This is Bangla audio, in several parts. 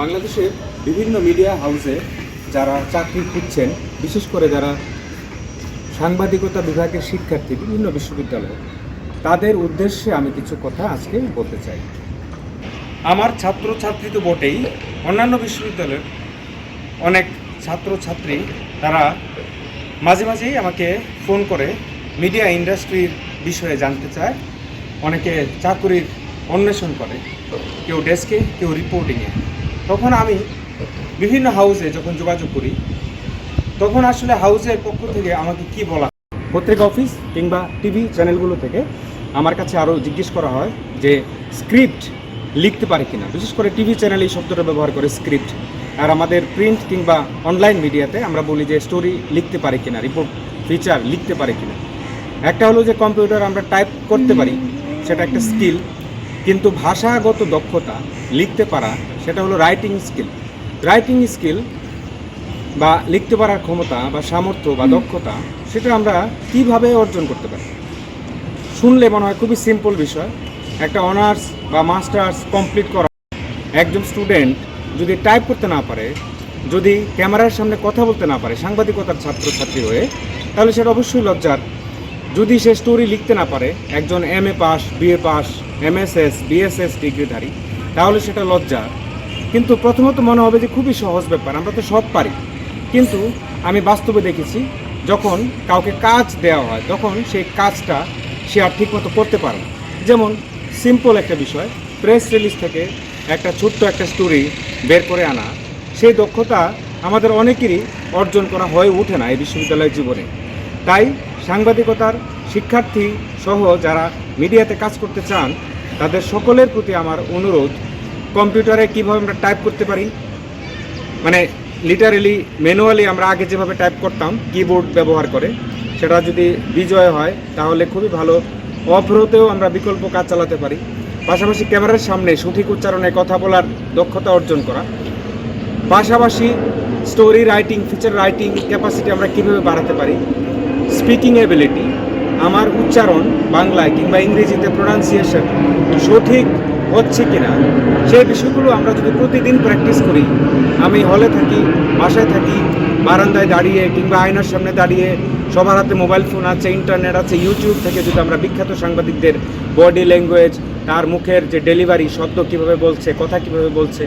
বাংলাদেশের বিভিন্ন মিডিয়া হাউসে যারা চাকরি খুঁজছেন, বিশেষ করে যারা সাংবাদিকতা বিভাগের শিক্ষার্থী, বিভিন্ন বিশ্ববিদ্যালয়ে, তাদের উদ্দেশ্যে আমি কিছু কথা আজকে বলতে চাই। আমার ছাত্রছাত্রী তো বটেই, অন্যান্য বিশ্ববিদ্যালয়ের অনেক ছাত্রছাত্রী, তারা মাঝে মাঝেই আমাকে ফোন করে মিডিয়া ইন্ডাস্ট্রির বিষয়ে জানতে চায়। অনেকে চাকুরির অন্বেষণ করে, কেউ ডেস্কে কেউ রিপোর্টিংয়ে তখন আমি বিভিন্ন হাউসে যখন যোগাযোগ করি, তখন আসলে হাউসের পক্ষ থেকে আমাকে কি বলা? পত্রিকা অফিস কিংবা টিভি চ্যানেলগুলো থেকে আমার কাছে আরও জিজ্ঞেস করা হয় যে স্ক্রিপ্ট লিখতে পারে কিনা। বিশেষ করে টিভি চ্যানেল এই শব্দটা ব্যবহার করে স্ক্রিপ্ট আর আমাদের প্রিন্ট কিংবা অনলাইন মিডিয়াতে আমরা বলি যে স্টোরি লিখতে পারে কিনা রিপোর্ট ফিচার লিখতে পারে কিনা। একটা হলো যে কম্পিউটার আমরা টাইপ করতে পারি, সেটা একটা স্কিল কিন্তু ভাষাগত দক্ষতা লিখতে পারা সেটা হলো রাইটিং স্কিল রাইটিং স্কিল বা লিখতে পারার ক্ষমতা বা সামর্থ্য বা দক্ষতা সেটা আমরা কীভাবে অর্জন করতে পারি? শুনলে মনে হয় খুবই সিম্পল বিষয়। একটা অনার্স বা মাস্টার্স কমপ্লিট করা। একজন স্টুডেন্ট যদি টাইপ করতে না পারে যদি ক্যামেরার সামনে কথা বলতে না পারে সাংবাদিকতার ছাত্রছাত্রী হয়ে তাহলে সেটা অবশ্যই লজ্জার। যদি সে স্টোরি লিখতে না পারে একজন M A pass BA pass MSS BSS ডিগ্রিধারী তাহলে সেটা লজ্জা। কিন্তু প্রথমত মনে হবে যে খুবই সহজ ব্যাপার, আমরা তো সব পারি। কিন্তু আমি বাস্তবে দেখেছি, যখন কাউকে কাজ দেওয়া হয়, তখন সেই কাজটা সে আর ঠিকমতো করতে পারে যেমন সিম্পল একটা বিষয় প্রেস রিলিজ থেকে একটা ছোট্ট একটা স্টোরি বের করে আনা, সেই দক্ষতা আমাদের অনেকেরই অর্জন করা হয়ে ওঠে না এই বিশ্ববিদ্যালয়ের জীবনে। তাই সাংবাদিকতার শিক্ষার্থী সহ যারা মিডিয়াতে কাজ করতে চান, তাদের সকলের প্রতি আমার অনুরোধ, কম্পিউটারে কীভাবে আমরা টাইপ করতে পারি? মানে লিটারেলি ম্যানুয়ালি আমরা আগে যেভাবে টাইপ করতাম কিবোর্ড ব্যবহার করে, সেটা যদি বিজয় হয়, তাহলে খুবই ভালো। অফরতেও আমরা বিকল্প কাজ চালাতে পারি। পাশাপাশি ক্যামেরার সামনে সঠিক উচ্চারণে কথা বলার দক্ষতা অর্জন করা। পাশাপাশি story writing feature writing capacity আমরা কীভাবে বাড়াতে পারি? স্পিকিং এবিলিটি আমার উচ্চারণ বাংলায় কিংবা ইংরেজিতে প্রোনাউন্সিয়েশন সঠিক হচ্ছে কিনা, সেই বিষয়গুলো আমরা যদি প্রতিদিন প্র্যাকটিস করি, আমি হলে থাকি, বাসায় থাকি, বারান্দায় দাঁড়িয়ে কিংবা আয়নার সামনে দাঁড়িয়ে, সবার হাতে মোবাইল ফোন আছে ইন্টারনেট আছে ইউটিউব থেকে যদি আমরা বিখ্যাত সাংবাদিকদের বডি ল্যাঙ্গুয়েজ তার মুখের যে ডেলিভারি শব্দ কীভাবে বলছে, কথা কীভাবে বলছে,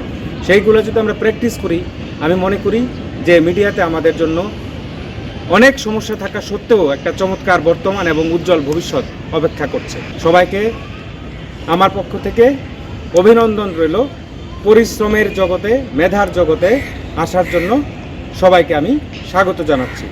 সেইগুলো যদি আমরা প্র্যাকটিস করি, আমি মনে করি যে মিডিয়াতে আমাদের জন্য অনেক সমস্যা থাকা সত্ত্বেও একটা চমৎকার বর্তমান এবং উজ্জ্বল ভবিষ্যৎ অপেক্ষা করছে। সবাইকে আমার পক্ষ থেকে অভিনন্দন রইল। পরিশ্রমের জগতে, মেধার জগতে আসার জন্য সবাইকে আমি স্বাগত জানাচ্ছি।